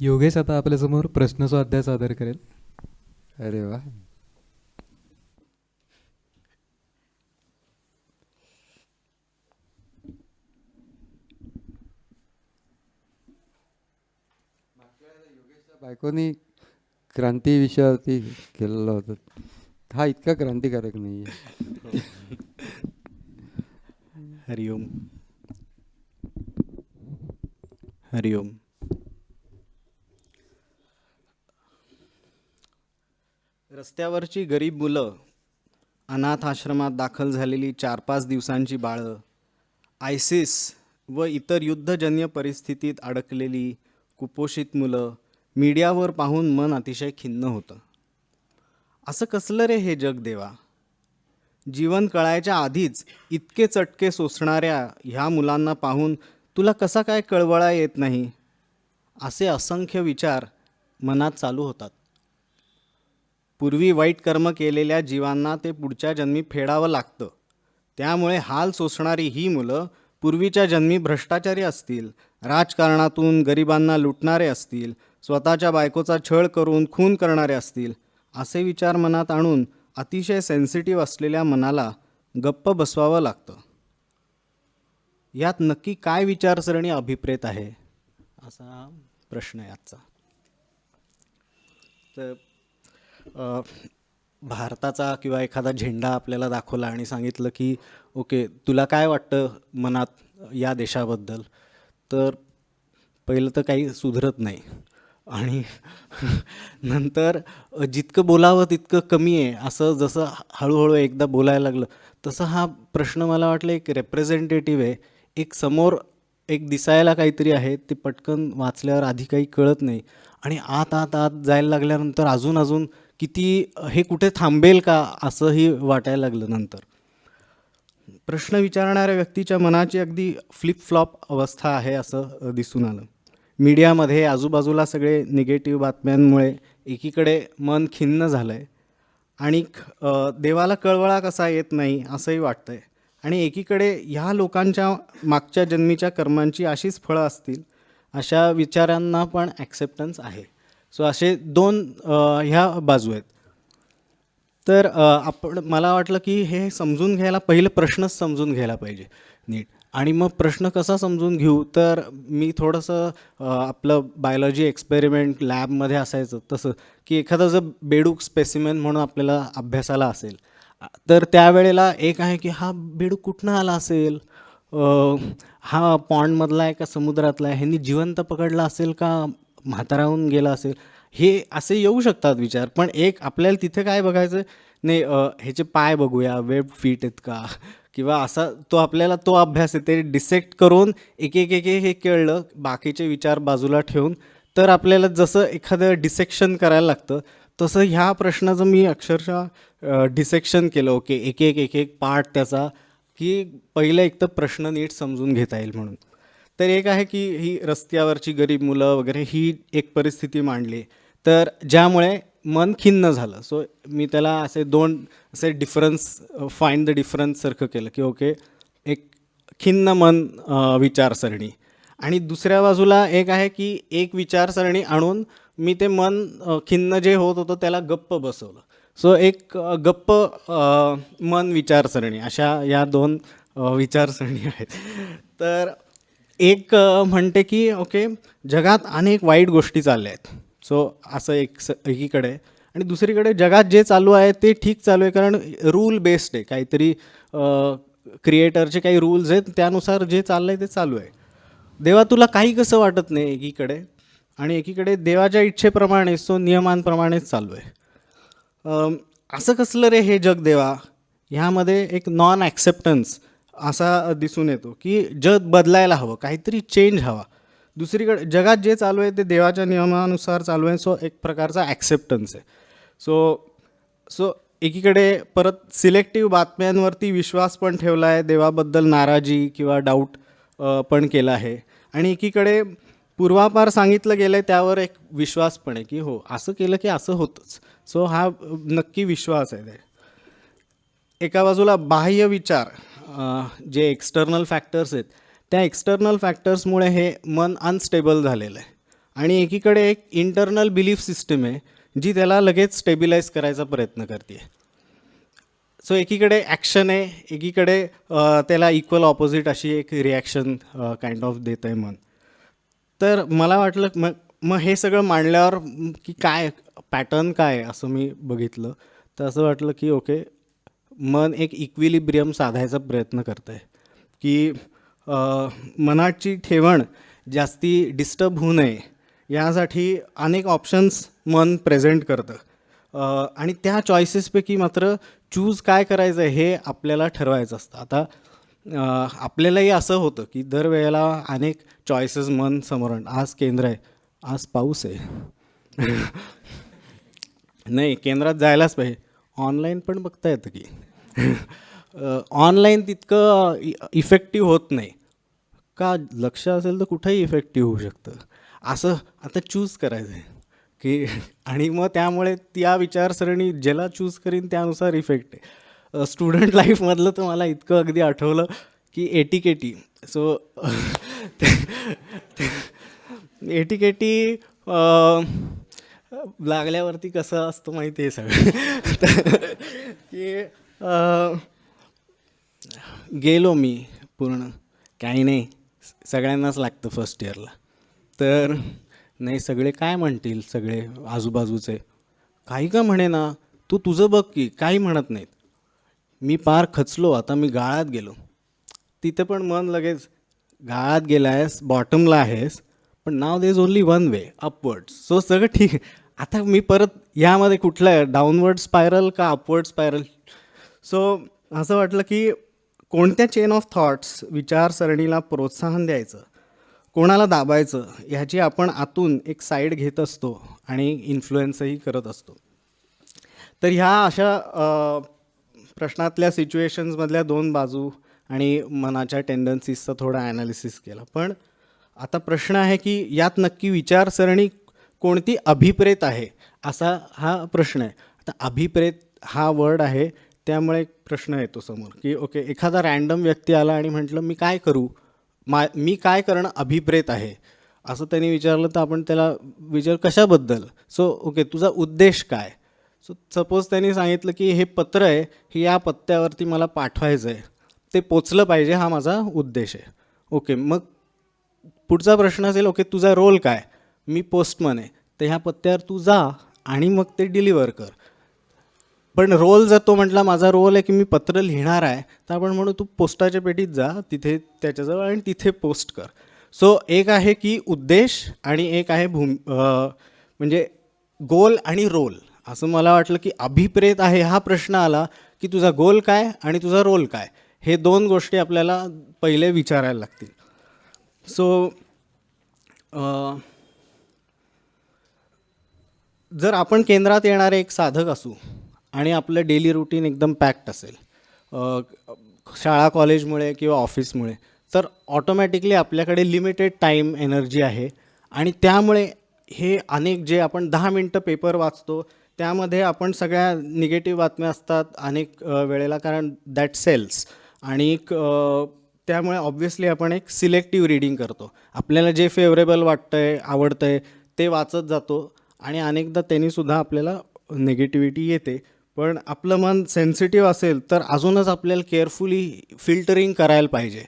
योगेश आता आपल्यासमोर प्रश्न स्वाध्याय सादर करेल. अरे वा. बायकोनी क्रांती विषयावरती केलेलं होतं. हा इतका क्रांतिकारक नाही आहे हरिओम. हरिओम. रस्त्यावरची गरीब मुलं अनाथ आश्रमात दाखल झालेली चार पाच दिवसांची बाळं आयसिस व इतर युद्धजन्य परिस्थितीत अडकलेली कुपोषित मुलं मीडियावर पाहून मन अतिशय खिन्न होतं. असं कसलं रे हे जग देवा? जीवन कळायच्या आधीच इतके चटके सोसणाऱ्या ह्या मुलांना पाहून तुला कसा काय कळवळा येत नाही? असे असंख्य विचार मनात चालू होतात. पूर्वी वाईट कर्म केलेल्या जीवांना ते पुढच्या जन्मी फेडावं लागतं. त्यामुळे हाल सोसणारी ही मुलं पूर्वीच्या जन्मी भ्रष्टाचारी असतील राजकारणातून गरिबांना लुटणारे असतील स्वतःच्या बायकोचा छळ करून खून करणारे असतील असे विचार मनात आणून अतिशय सेन्सिटिव्ह असलेल्या मनाला गप्प बसवावं लागतं. यात नक्की काय विचारसरणी अभिप्रेत आहे? असा प्रश्न आहे आजचा. तर भारताचा किंवा एखादा झेंडा आपल्याला दाखवला आणि सांगितलं की ओके तुला काय वाटतं मनात या देशाबद्दल? तर पहिलं तर काही सुधरत नाही. आणि नंतर जितकं बोलावं तितकं कमी आहे. असं जसं हळूहळू एकदा बोलायला लागलं तसं हा प्रश्न मला वाटलं एक रेप्रेझेंटेटिव्ह आहे. एक समोर एक दिसायला काहीतरी आहे ते पटकन वाचल्यावर आधी काही कळत नाही. आणि आत आत आत जायला लागल्यानंतर अजून अजून किती हे कुठे थांबेल का असंही वाटायला लागलं नंतर. प्रश्न विचारणाऱ्या व्यक्तीच्या मनाची अगदी फ्लिप फ्लॉप अवस्था आहे असं दिसून आलं. मीडियामध्ये आजूबाजूला सगळे निगेटिव्ह बातम्यांमुळे एकीकडे मन खिन्न झालं आहे आणि देवाला कळवळा कसा येत नाही असंही वाटतं आहे आणि एकीकडे ह्या लोकांच्या मागच्या जन्मीच्या कर्मांची अशीच फळं असतील अशा विचारांना पण ॲक्सेप्टन्स आहे. सो असे दोन ह्या बाजू आहेत. तर आपण मला वाटलं की हे समजून घ्यायला पहिलं प्रश्नच समजून घ्यायला पाहिजे. नीट. आणि मग प्रश्न कसा समजून घेऊ? तर मी थोडंसं आपलं बायोलॉजी एक्सपेरिमेंट लॅबमध्ये असायचं तसं की एखादं जर बेडूक स्पेसिमेन म्हणून आपल्याला अभ्यासाला असेल तर त्यावेळेला एक आहे की हा बेडूक कुठनं आला असेल? हा पॉन्डमधला आहे का समुद्रातला आहे? ह्यांनी जिवंत पकडला असेल का? म्हाताराहून गेला असेल हे असे येऊ शकतात विचार. पण एक आपल्याला तिथे काय बघायचं? नाही ह्याचे पाय बघूया वेब फिट आहेत का? किंवा असा तो आपल्याला तो अभ्यास आहे ते डिसेक्ट करून एक एक एक एक हे कळलं बाकीचे विचार बाजूला ठेवून तर आपल्याला जसं एखादं डिसेक्शन करायला लागतं तसं ह्या प्रश्नाचं मी अक्षरशः डिसेक्शन केलं. ओके एक एक एक एक पार्ट त्याचा की पहिलं एक तर प्रश्न नीट समजून घेता येईल म्हणून. तर एक आहे की ही रस्त्यावरची गरीब मुलं वगैरे ही एक परिस्थिती मांडली. तर ज्यामुळे मन खिन्न झालं. सो मी त्याला असे दोन असे डिफरन्स फाईंड द डिफरन्ससारखं केलं की ओके एक खिन्न मन विचारसरणी. आणि दुसऱ्या बाजूला एक आहे की एक विचारसरणी आणून मी ते मन खिन्न जे होत होतं त्याला गप्प बसवलं. सो एक गप्प मन विचारसरणी अशा या दोन विचारसरणी आहेत. तर एक म्हणते की ओके जगात अनेक वाईट गोष्टी चालल्या आहेत. सो असं एक स एकीकडे. आणि दुसरीकडे जगात जे चालू आहे ते ठीक चालू आहे. कारण रूल बेस्ड आहे. काहीतरी क्रिएटरचे काही रूल्स आहेत. त्यानुसार जे चाललं आहे ते चालू आहे. देवा तुला काही कसं वाटत नाही एकीकडे? आणि एकीकडे देवाच्या इच्छेप्रमाणेच तो नियमांप्रमाणेच चालू आहे. असं कसलं रे हे जग देवा? ह्यामध्ये एक नॉन ॲक्सेप्टन्स असा दिसून येतो की जग बदलायला हवं काहीतरी चेंज हवा. दुसरीकडे जगात जे चालू आहे ते देवाच्या नियमानुसार चालू आहे सो एक प्रकारचा ॲक्सेप्टन्स आहे. सो सो एकीकडे परत सिलेक्टिव्ह बातम्यांवरती विश्वास पण ठेवला आहे देवाबद्दल नाराजी किंवा डाऊट पण केला आहे. आणि एकीकडे पूर्वापार सांगितलं गेलं आहे त्यावर एक विश्वास पण आहे की हो असं केलं की असं होतंच. सो हा नक्की विश्वास आहे. ते एका बाजूला बाह्य विचार जे एक्सटर्नल फॅक्टर्स आहेत त्या एक्सटर्नल फॅक्टर्समुळे हे मन अनस्टेबल झालेलं आहे. आणि एकीकडे एक इंटरनल बिलीफ सिस्टम आहे जी त्याला लगेच स्टेबिलाईज करायचा प्रयत्न करते सो एकीकडे ॲक्शन आहे एकीकडे त्याला इक्वल ऑपोजिट अशी एक रिॲक्शन काइंड ऑफ देत आहे मन. तर मला वाटलं मग मग हे सगळं मांडल्यावर की काय पॅटर्न काय आहे असं मी बघितलं. तर असं वाटलं की ओके मन एक इक्विलिब्रियम साधायचा प्रयत्न करतं आहे की मनाची ठेवण जास्ती डिस्टर्ब होऊ नये यासाठी अनेक ऑप्शन्स मन प्रेझेंट करतं. आणि त्या चॉईसेसपैकी मात्र चूज काय करायचं आहे हे आपल्याला ठरवायचं असतं. आता आपल्यालाही असं होतं की दरवेळेला अनेक चॉईसेस मन समोर आण- आज केंद्र आहे आज पाऊस आहे. नाही केंद्रात जायलाच पाहिजे. ऑनलाईन पण बघता येतं की. ऑनलाईन तितकं इफेक्टिव्ह होत नाही. का लक्ष असेल तर कुठंही इफेक्टिव्ह होऊ शकतं. असं आता चूज करायचं आहे की आणि मग त्यामुळे त्या विचारसरणी ज्याला चूज करीन त्यानुसार इफेक्ट आहे. स्टुडंट लाईफमधलं तर मला इतकं अगदी आठवलं की एटीकेटी सो एटीकेटी लागल्यावरती कसं असतं माहिती आहे सगळं की गेलो मी पूर्ण. काही नाही. सगळ्यांनाच लागतं फर्स्ट इयरला तर नाही सगळे काय म्हणतील सगळे आजूबाजूचे? काही का म्हणे ना तू तुझं बघ की काही म्हणत नाहीत. मी पार खचलो आता मी गाळात गेलो. तिथे पण मन लगेच गाळात गेला आहेस बॉटमला आहेस पण नाव there's only one way upward so सगळं ठीक आहे. आता मी परत यामध्ये कुठलं आहे? डाऊनवर्ड स्पायरल का अपवर्ड स्पायरल सो असं वाटलं की कोणत्या चेन ऑफ थॉट्स विचारसरणीला प्रोत्साहन द्यायचं? कोणाला दाबायचं? ह्याची आपण आतून एक साईड घेत असतो आणि इन्फ्लुएन्सही करत असतो. तर ह्या अशा प्रश्नातल्या सिच्युएशन्समधल्या दोन बाजू आणि मनाच्या टेंडन्सीजचा थोडा ॲनालिसिस केला. पण आता प्रश्न आहे की यात नक्की विचारसरणी कोणती अभिप्रेत आहे? असा हा प्रश्न आहे. आता अभिप्रेत हा वर्ड आहे त्यामुळे एक प्रश्न येतो समोर की ओके एखादा रॅन्डम व्यक्ती आला आणि म्हटलं मी काय करू? मा मी काय करणं अभिप्रेत आहे? असं त्यांनी विचारलं तर आपण त्याला विचार कशाबद्दल? सो ओके तुझा उद्देश काय? सो सपोज त्यांनी सांगितलं की हे पत्र आहे हे या पत्त्यावरती मला पाठवायचं आहे ते पोचलं पाहिजे हा माझा उद्देश आहे. ओके मग पुढचा प्रश्न असेल ओके तुझा रोल काय? मी पोस्टमन आहे तर ह्या पत्त्यावर तू जा आणि मग ते डिलिव्हर कर. पण रोल जर तो म्हटला माझा रोल आहे की मी पत्र लिहिणार आहे तर आपण म्हणू तू पोस्टाच्या पेटीत जा तिथे त्याच्याजवळ आणि तिथे पोस्ट कर. सो एक आहे की उद्देश आणि एक आहे भूम म्हणजे गोल आणि रोल. असं मला वाटलं की अभिप्रेत आहे हा प्रश्न आला की तुझा गोल काय आणि तुझा रोल काय? हे दोन गोष्टी आपल्याला पहिले विचारायला लागतील. सो जर आपण केंद्रात येणारे एक साधक असू आणि आपलं डेली रुटीन एकदम पॅक्ड असेल. शाळा कॉलेजमुळे किंवा ऑफिसमुळे तर ऑटोमॅटिकली आपल्याकडे लिमिटेड टाईम एनर्जी आहे. आणि त्यामुळे हे अनेक जे आपण दहा मिनटं पेपर वाचतो त्यामध्ये आपण सगळ्या निगेटिव्ह बातम्या असतात अनेक वेळेला कारण दॅट सेल्स आणि त्यामुळे ऑब्व्हियसली आपण एक सिलेक्टिव्ह रीडिंग करतो. आपल्याला जे फेवरेबल वाटतं आहे आवडतं आहे ते वाचत जातो. आणि अनेकदा त्यांनीसुद्धा आपल्याला निगेटिव्हिटी येते. पण आपलं मन सेन्सिटिव्ह असेल तर अजूनच आपल्याला केअरफुली फिल्टरिंग करायला पाहिजे.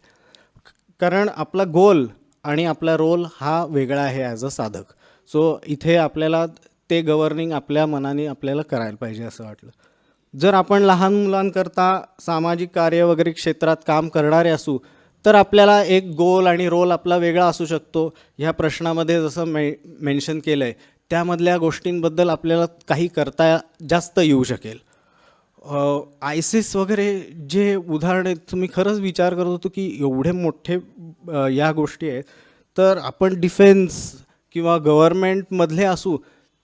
कारण आपला गोल आणि आपला रोल हा वेगळा आहे ॲज अ साधक. सो इथे आपल्याला ते गव्हर्निंग आपल्या मनाने आपल्याला करायला पाहिजे असं वाटलं. जर आपण लहान मुलांकरता सामाजिक कार्य वगैरे क्षेत्रात काम करणारे असू तर आपल्याला एक गोल आणि रोल आपला वेगळा असू शकतो. ह्या प्रश्नामध्ये जसं मे मेन्शन केलं आहे त्यामधल्या गोष्टींबद्दल आपल्याला काही करता जास्त येऊ शकेल. आयसिस वगैरे जे उदाहरण आहेत तुम्ही खरंच विचार करत होतो की एवढे मोठे या गोष्टी आहेत. तर आपण डिफेन्स किंवा गव्हर्मेंटमधले असू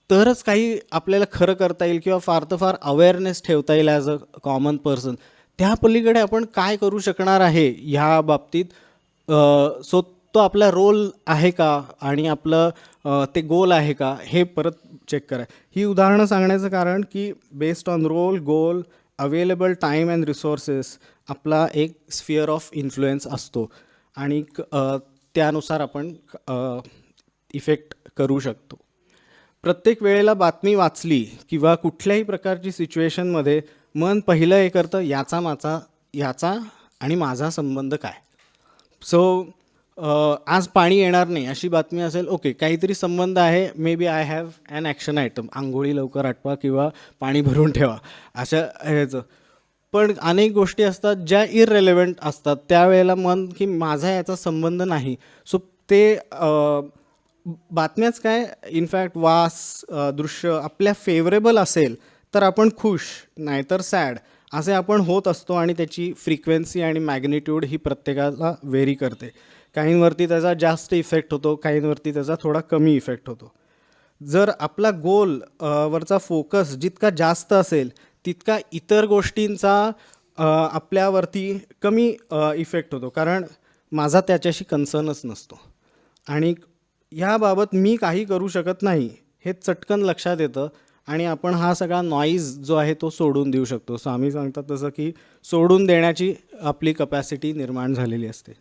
तरच काही आपल्याला खरं करता येईल किंवा फार तर फार अवेअरनेस ठेवता येईल ॲज अ कॉमन पर्सन त्या पलीकडे आपण काय करू शकणार आहे ह्या बाबतीत? सो तो आपला रोल आहे का? आणि आपलं ते गोल आहे का? हे परत चेक करा. ही उदाहरणं सांगण्याचं कारण की based on role goal available time and resources आपला एक स्फिअर ऑफ इन्फ्लुएन्स असतो. आणि क- त्यानुसार आपण इफेक्ट करू शकतो. प्रत्येक वेळेला बातमी वाचली किंवा कुठल्याही प्रकारची सिच्युएशनमध्ये मन पहिलं हे करतं याचा माझा याचा आणि माझा संबंध काय? सो आज पाणी येणार नाही अशी बातमी असेल ओके काहीतरी संबंध आहे may be I have an action item आंघोळी लवकर आटवा किंवा पाणी भरून ठेवा अशा ह्याचं. पण अनेक गोष्टी असतात ज्या इररेलेवंट असतात त्यावेळेला मन की माझा याचा संबंध नाही. सो ते बातम्याच काय इनफॅक्ट वास दृश्य आपल्या फेवरेबल असेल तर आपण खुश नाहीतर सॅड असे आपण होत असतो आणि त्याची फ्रिक्वेन्सी आणि मॅग्निट्यूड ही प्रत्येकाला व्हेरी करते. काहींवरती त्याचा जास्त इफेक्ट होतो काहींवरती त्याचा थोडा कमी इफेक्ट होतो. जर आपला गोल वरचा फोकस जितका जास्त असेल तितका इतर गोष्टींचा आपल्यावरती कमी इफेक्ट होतो. कारण माझा त्याच्याशी कन्सर्नच नसतो. आणि ह्याबाबत मी काही करू शकत नाही हे चटकन लक्षात येतं. आणि आपण हा सगळा नॉईज जो आहे तो सोडून देऊ शकतो. स्वामी सांगतात तसं की सोडून देण्याची आपली कपॅसिटी निर्माण झालेली असते.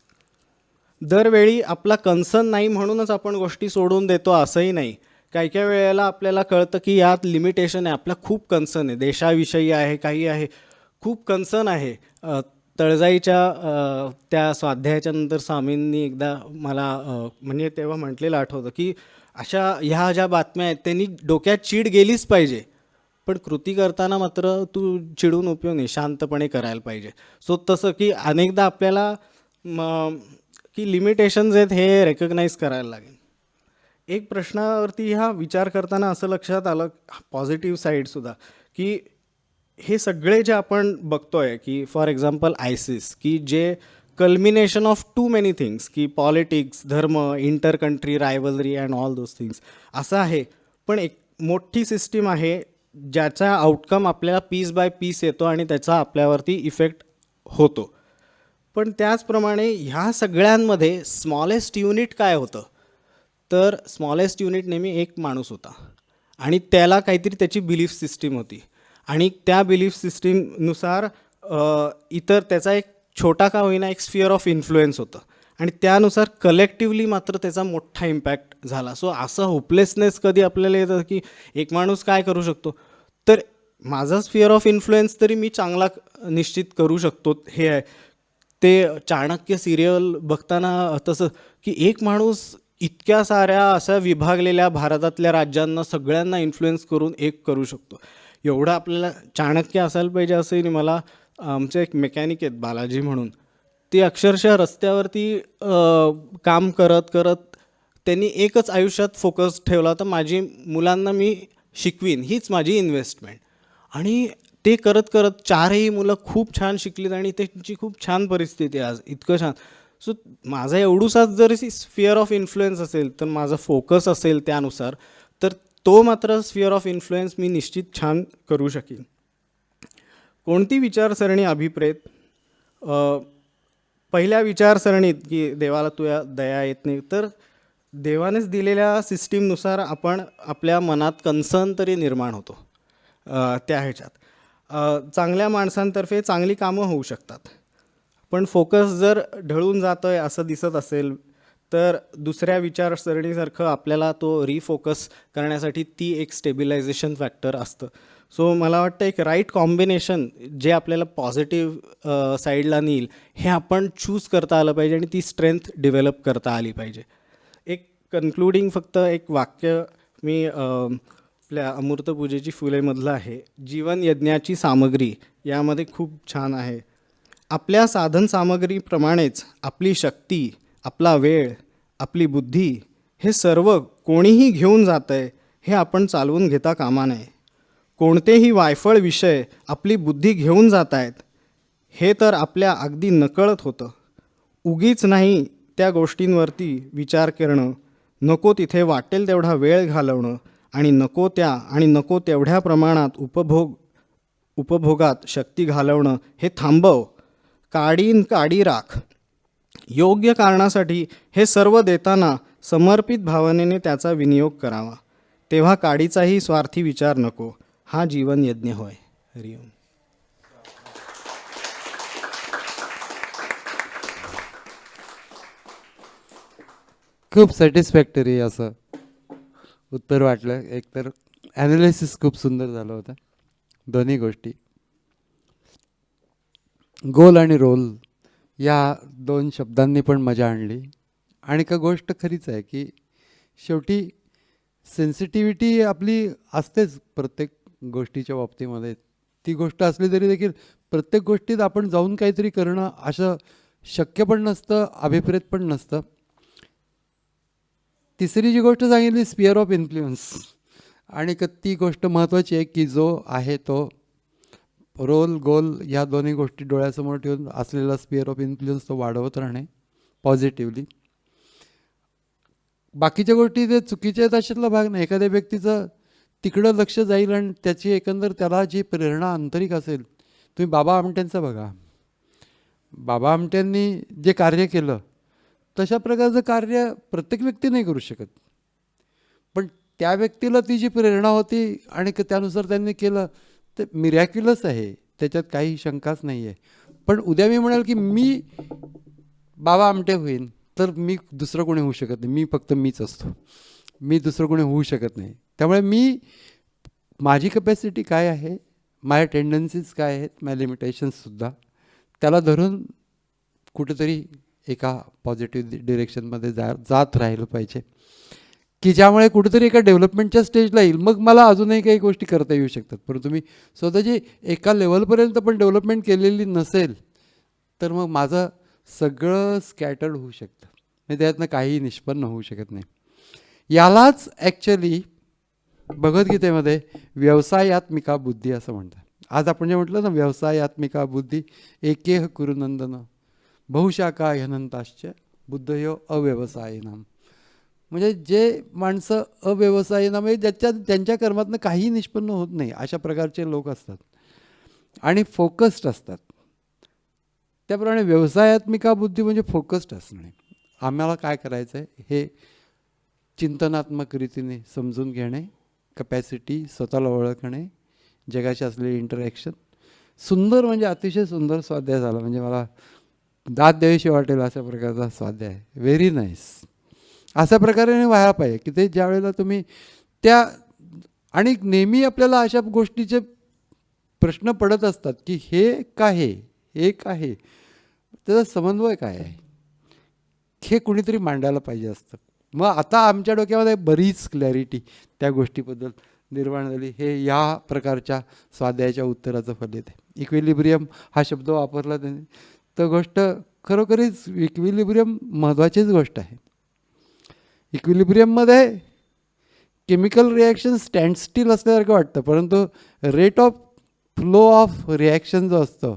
दरवेळी आपला कन्सर्न नाही म्हणूनच आपण गोष्टी सोडून देतो असंही नाही. काही काही वेळेला आपल्याला कळतं की यात लिमिटेशन आहे. आपला खूप कन्सर्न आहे. देशाविषयी आहे काही आहे. खूप कन्सर्न आहे. तळजाईच्या त्या स्वाध्यायाच्या नंतर स्वामींनी एकदा मला म्हणजे तेव्हा म्हटलेलं आठवतं की अशा ह्या ज्या बातम्या आहेत त्यांनी डोक्यात चीड गेलीच पाहिजे. पण कृती करताना मात्र तू चिडून उपयोग नाही. शांतपणे करायला पाहिजे. सो तसं की अनेकदा आपल्याला म, की लिमिटेशन्स आहेत हे रेकग्नाईज करायला लागेल. एक प्रश्नावरती हा विचार करताना असं लक्षात आलं पॉझिटिव्ह साईडसुद्धा की हे सगळे जे आपण बघतोय की फॉर एक्झाम्पल आयसिस की जे culmination of too many things की पॉलिटिक्स धर्म inter country rivalry and all those things असं आहे. पण एक मोठी सिस्टीम आहे ज्याचा आउटकम आपल्याला पीस बाय पीस येतो आणि त्याचा आपल्यावरती इफेक्ट होतो. पण त्याचप्रमाणे ह्या सगळ्यांमध्ये स्मॉलेस्ट युनिट काय होतं? तर स्मॉलेस्ट युनिट नेहमी एक माणूस होता. आणि त्याला काहीतरी त्याची बिलीफ सिस्टीम होती. आणि त्या बिलीफ सिस्टीमनुसार इतर त्याचा एक छोटा का होईना एक स्फिअर ऑफ इन्फ्लुएन्स होतं. आणि त्यानुसार कलेक्टिवली मात्र त्याचा मोठा इम्पॅक्ट झाला. सो असं होपलेसनेस कधी आपल्याला येतं की एक माणूस काय करू शकतो? तर माझा स्फिअर ऑफ इन्फ्लुएन्स तरी मी चांगला निश्चित करू शकतो हे आहे. ते चाणक्य सिरियल बघताना तसं की एक माणूस इतक्या साऱ्या अशा विभागलेल्या भारतातल्या राज्यांना सगळ्यांना इन्फ्लुएन्स करून एक करू शकतो. एवढं आपल्याला चाणक्य असायला पाहिजे असंही मला आमचे एक मेकॅनिक आहेत बालाजी म्हणून. ते अक्षरशः रस्त्यावरती काम करत करत त्यांनी एकच आयुष्यात फोकस ठेवला. तर माझी मुलांना मी शिकवीन. हीच माझी इन्व्हेस्टमेंट आणि ते करत करत चारही मुलं खूप छान शिकलीत आणि त्यांची खूप छान परिस्थिती आहे आज. इतकं छान. सो माझा एवढूसाच जर स्फिअर ऑफ इन्फ्लुएन्स असेल तर माझा फोकस असेल त्यानुसार तर तो मात्र स्फिअर ऑफ इन्फ्लुएन्स मी निश्चित छान करू शकेन. कोणती विचारसरणी अभिप्रेत? पहिल्या विचारसरणीत की देवाला तुया दया येत नाही तर देवानेच दिलेल्या सिस्टीमनुसार आपण आपल्या मनात कन्सर्न तरी निर्माण होतो. त्या ह्याच्यात. चांगल्या माणसांतर्फे चांगली कामं होऊ शकतात. पण फोकस जर ढळून जातो आहे असं दिसत असेल तर दुसऱ्या विचारसरणीसारखं आपल्याला तो रिफोकस करण्यासाठी ती एक स्टेबिलायझेशन फॅक्टर असतं. सो मला वाटतं एक राईट कॉम्बिनेशन जे आपल्याला पॉझिटिव्ह साईडला नेईल हे आपण चूज करता आलं पाहिजे आणि ती स्ट्रेंथ डेव्हलप करता आली पाहिजे. एक कन्क्लुडिंग फक्त एक वाक्य मी आपल्या अमृतपूजेची फुलेमधलं आहे. जीवन यज्ञाची सामग्री यामध्ये खूप छान आहे. आपल्या साधन सामग्रीप्रमाणेच आपली शक्ती आपला वेळ आपली बुद्धी हे सर्व कोणीही घेऊन जातं आहे हे आपण चालवून घेता कामा नये. कोणतेही वायफळ विषय आपली बुद्धी घेऊन जात आहेत हे तर आपल्या अगदी नकळत होतं. उगीच नाही त्या गोष्टींवरती विचार करणं नको तिथे वाटेल तेवढा वेळ घालवणं आणि नको त्या आणि नको तेवढ्या प्रमाणात उपभोग उपभोगात शक्ती घालवणं हे थांबव. काडीन काडी राख. योग्य कारणासाठी हे सर्व देताना समर्पित भावनेने त्याचा विनियोग करावा. तेव्हा काडीचाही स्वार्थी विचार नको. हा जीवन यज्ञ होय. हरिओम खूप सॅटिस्फॅक्टरी असं. उत्तर वाटलं. एकतर ॲनालिसिस खूप सुंदर झालं होतं. दोन्ही गोष्टी. गोल आणि रोल या दोन शब्दांनी पण मजा आणली. आणि का गोष्ट खरीच आहे की शेवटी सेन्सिटिव्हिटी आपली असतेच प्रत्येक गोष्टीच्या बाबतीमध्ये. ती गोष्ट असली तरी देखील प्रत्येक गोष्टीत आपण जाऊन काहीतरी करणं असं शक्य पण नसतं अभिप्रेत पण नसतं. तिसरी जी गोष्ट सांगितली स्पिअर ऑफ इन्फ्लुएन्स आणि क ती गोष्ट महत्त्वाची आहे की जो आहे तो रोल गोल ह्या दोन्ही गोष्टी डोळ्यासमोर ठेवून असलेला स्पिअर ऑफ इन्फ्लुएन्स तो वाढवत राहणे पॉझिटिव्हली बाकीच्या गोष्टी ते चुकीच्या आहेत अशातला भाग नाही. एखाद्या व्यक्तीचं तिकडं लक्ष जाईल आणि त्याची एकंदर त्याला जी प्रेरणा आंतरिक असेल तुम्ही बाबा आमट्यांचं बघा. बाबा आमट्यांनी जे कार्य केलं तशा प्रकारचं कार्य प्रत्येक व्यक्ती नाही करू शकत. पण त्या व्यक्तीला ती जी प्रेरणा होती आणि क- त्यानुसार त्यांनी केलं ते मिरॅक्युलस आहे. त्याच्यात काही शंकाच नाही आहे पण उद्या मी म्हणाल की मी बाबा आमटे होईन तर मी दुसरं कोणी होऊ शकत नाही. मी फक्त मीच असतो. मी दुसरं कोणी होऊ शकत नाही. त्यामुळे मी माझी कपॅसिटी काय आहे? माझ्या टेंडन्सीज काय आहेत? माझ्या लिमिटेशन्ससुद्धा त्याला धरून कुठेतरी एका पॉझिटिव्ह डिरेक्शनमध्ये जा जात राहिलं पाहिजे. की ज्यामुळे कुठेतरी एका डेव्हलपमेंटच्या स्टेजला येईल. मग मला अजूनही काही गोष्टी करता येऊ शकतात. परंतु मी स्वतःची एका लेवलपर्यंत पण डेव्हलपमेंट केलेली नसेल तर मग माझं सगळं स्कॅटर्ड होऊ शकतं. म्हणजे त्यातनं काहीही निष्पन्न होऊ शकत नाही. यालाच ॲक्च्युली भगवद्गीतेमध्ये व्यवसायात्मिका बुद्धी असं म्हणतात. आज आपण जे म्हटलं ना व्यवसायात्मिका बुद्धी एकेह कुरुनंदन बहुशाखा ह्यनंताश्च बुद्धयो अव्यवसायिनाम. म्हणजे जे माणसं अव्यवसायिना म्हणजे ज्याच्या त्यांच्या कर्मातनं काही निष्पन्न होत नाही अशा प्रकारचे लोक असतात. आणि फोकस्ड असतात. त्याप्रमाणे व्यवसायात्मिका बुद्धी म्हणजे फोकस्ड असणे. आम्हाला काय करायचं आहे हे चिंतनात्मक रीतीने समजून घेणे कपॅसिटी स्वतःला ओळखणे जगाशी असलेले इंटरॅक्शन सुंदर म्हणजे अतिशय सुंदर स्वाध्याय झाला. म्हणजे मला दात द्यावीशी वाटेल अशा प्रकारचा स्वाध्याय आहे. व्हेरी नाईस अशा प्रकारे व्हायला पाहिजे की ते ज्या वेळेला तुम्ही त्या आणि नेहमी आपल्याला अशा गोष्टीचे प्रश्न पडत असतात की हे काय आहे? हे काय आहे? त्याचा समन्वय काय आहे? हे कुणीतरी मांडायला पाहिजे असतं. मग आता आमच्या डोक्यामध्ये बरीच क्लॅरिटी त्या गोष्टीबद्दल निर्माण झाली. हे या प्रकारच्या स्वाध्यायाच्या उत्तराचं फल येते. इक्विलिब्रियम हा शब्द वापरला त्यांनी. तर गोष्ट खरोखरीच इक्विलिब्रियम महत्त्वाचीच गोष्ट आहे. इक्विलिब्रियममध्ये केमिकल रिॲक्शन स्टँड स्टील असल्यासारखं वाटतं परंतु rate of flow of reaction जो असतो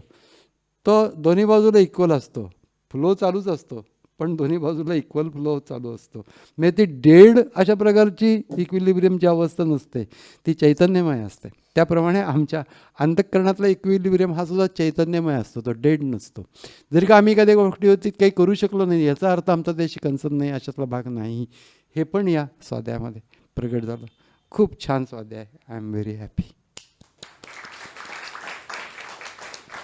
तो दोन्ही बाजूला इक्वल असतो. फ्लो चालूच असतो. पण दोन्ही बाजूला इक्वल फ्लो चालू असतो. म्हणजे ती डेड अशा प्रकारची इक्विलिब्रियमची अवस्था नसते. ती चैतन्यमय असते. त्याप्रमाणे आमच्या अंतःकरणातला इक्विलिब्रियम हा सुद्धा चैतन्यमय असतो. तो डेड नसतो. जरी का आम्ही एखाद्या गोष्टीवरती काही करू शकलो नाही याचा अर्थ आमचा त्याशी कन्सर्न नाही अशातला भाग नाही. हे पण या स्वाध्यायामध्ये प्रगट झालं. खूप छान स्वाध्याय. I am very happy